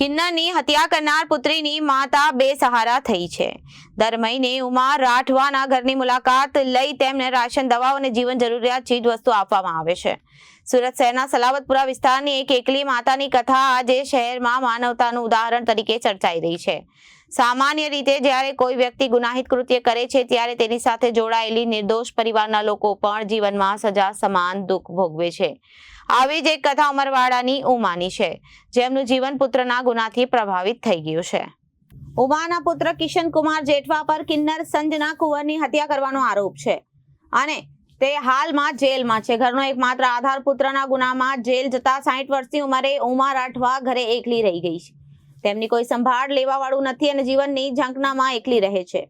કિન્નરની હત્યા કરનાર પુત્રીની માતા બેસહારા થઈ છે. દર મહિને ઉમા રાઠવાના ઘરની મુલાકાત લઈ તેમને રાશન, દવાઓ અને જીવન જરૂરિયાત ચીજ વસ્તુ આપવામાં આવે છે. સુરત શહેરના સલાવતપુરા વિસ્તારની એક એકલી માતાની કથા આજે શહેરમાં માનવતાનું ઉદાહરણ તરીકે ચર્ચાઈ રહી છે. સામાન્ય રીતે જ્યારે કોઈ વ્યક્તિ ગુનાહિત કૃત્ય કરે છે, ત્યારે તેની સાથે જોડાયેલી નિર્દોષ પરિવારના લોકો પણ જીવનમાં સજા, સમાન, દુઃખ ભોગવે છે. આવી જ એક કથા અમરવાડાની ઉમાની છે, જેમનું જીવન પુત્રના ગુનાથી પ્રભાવિત થઈ ગયું છે. ઉમાના પુત્ર કિશન કુમાર જેઠવા પર કિન્નર સંજના કુંવરની હત્યા કરવાનો આરોપ છે. અને તે હાલમાં જેલમાં છે. ઘરનો એકમાત્ર આધાર પુત્રના ગુનામાં જેલ જતા સાઠ વર્ષની ઉંમરે ઉમા રાઠવા ઘરે એકલી રહી ગઈ છે. તેમની કોઈ સંભાળ લેવાવાળું નથી અને જીવનની ઝંખનામાં એકલી રહે છે.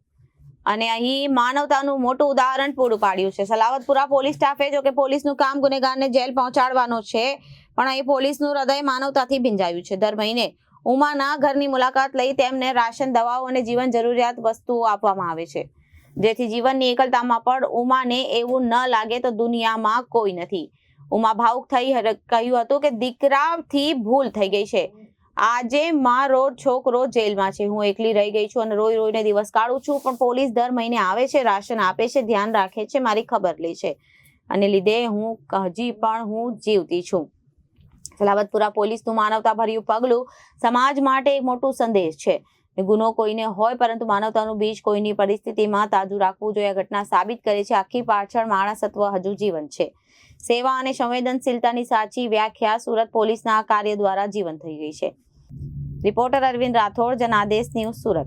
અને અહીં માનવતાનું મોટું ઉદાહરણ પૂરું પાડ્યું છે. સલાવતપુરા પોલીસ સ્ટાફે જો કે પોલીસનું કામ ગુનેગારને જેલ પહોંચાડવાનો છે, પણ અહીં પોલીસનું હૃદય માનવતાથી ભીંજાયું છે. દર મહિને ઉમાના ઘરની મુલાકાત લઈ તેમને રાશન, દવાઓ અને જીવન જરૂરિયાત વસ્તુઓ આપવામાં આવે છે. જેથી જીવનની એકલતામાં પણ ઉમાને એવું ન લાગે તો દુનિયામાં કોઈ નથી. ઉમા ભાવુક થઈ કહ્યું હતું કે દીકરાથી ભૂલ થઈ ગઈ છે. આજે મારો છોકરો જેલમાં છે. હું એકલી રહી ગઈ છું અને રોઈ રોઈને દિવસ કાઢું છું, પણ પોલીસ દર મહિને આવે છે, રાશન આપે છે, ધ્યાન રાખે છે, મારી ખબર લે છે. અને લીધે હું હજી પણ હું જીવતી છું. સલાવતપુરા પોલીસનું માનવતા ભર્યું પગલું સમાજ માટે એક મોટું સંદેશ છે. ગુનો કોઈને હોય, પરંતુ માનવતાનું બીજ કોઈની પરિસ્થિતિમાં તાજું રાખવું જોઈએ. ઘટના સાબિત કરે છે. આખી પાછળ માણસત્વ હજુ જીવન છે. સેવા અને સંવેદનશીલતાની સાચી વ્યાખ્યા સુરત પોલીસના કાર્ય દ્વારા જીવન થઈ ગઈ છે. Reporter Arvind Rathod, Janadesh news Surat.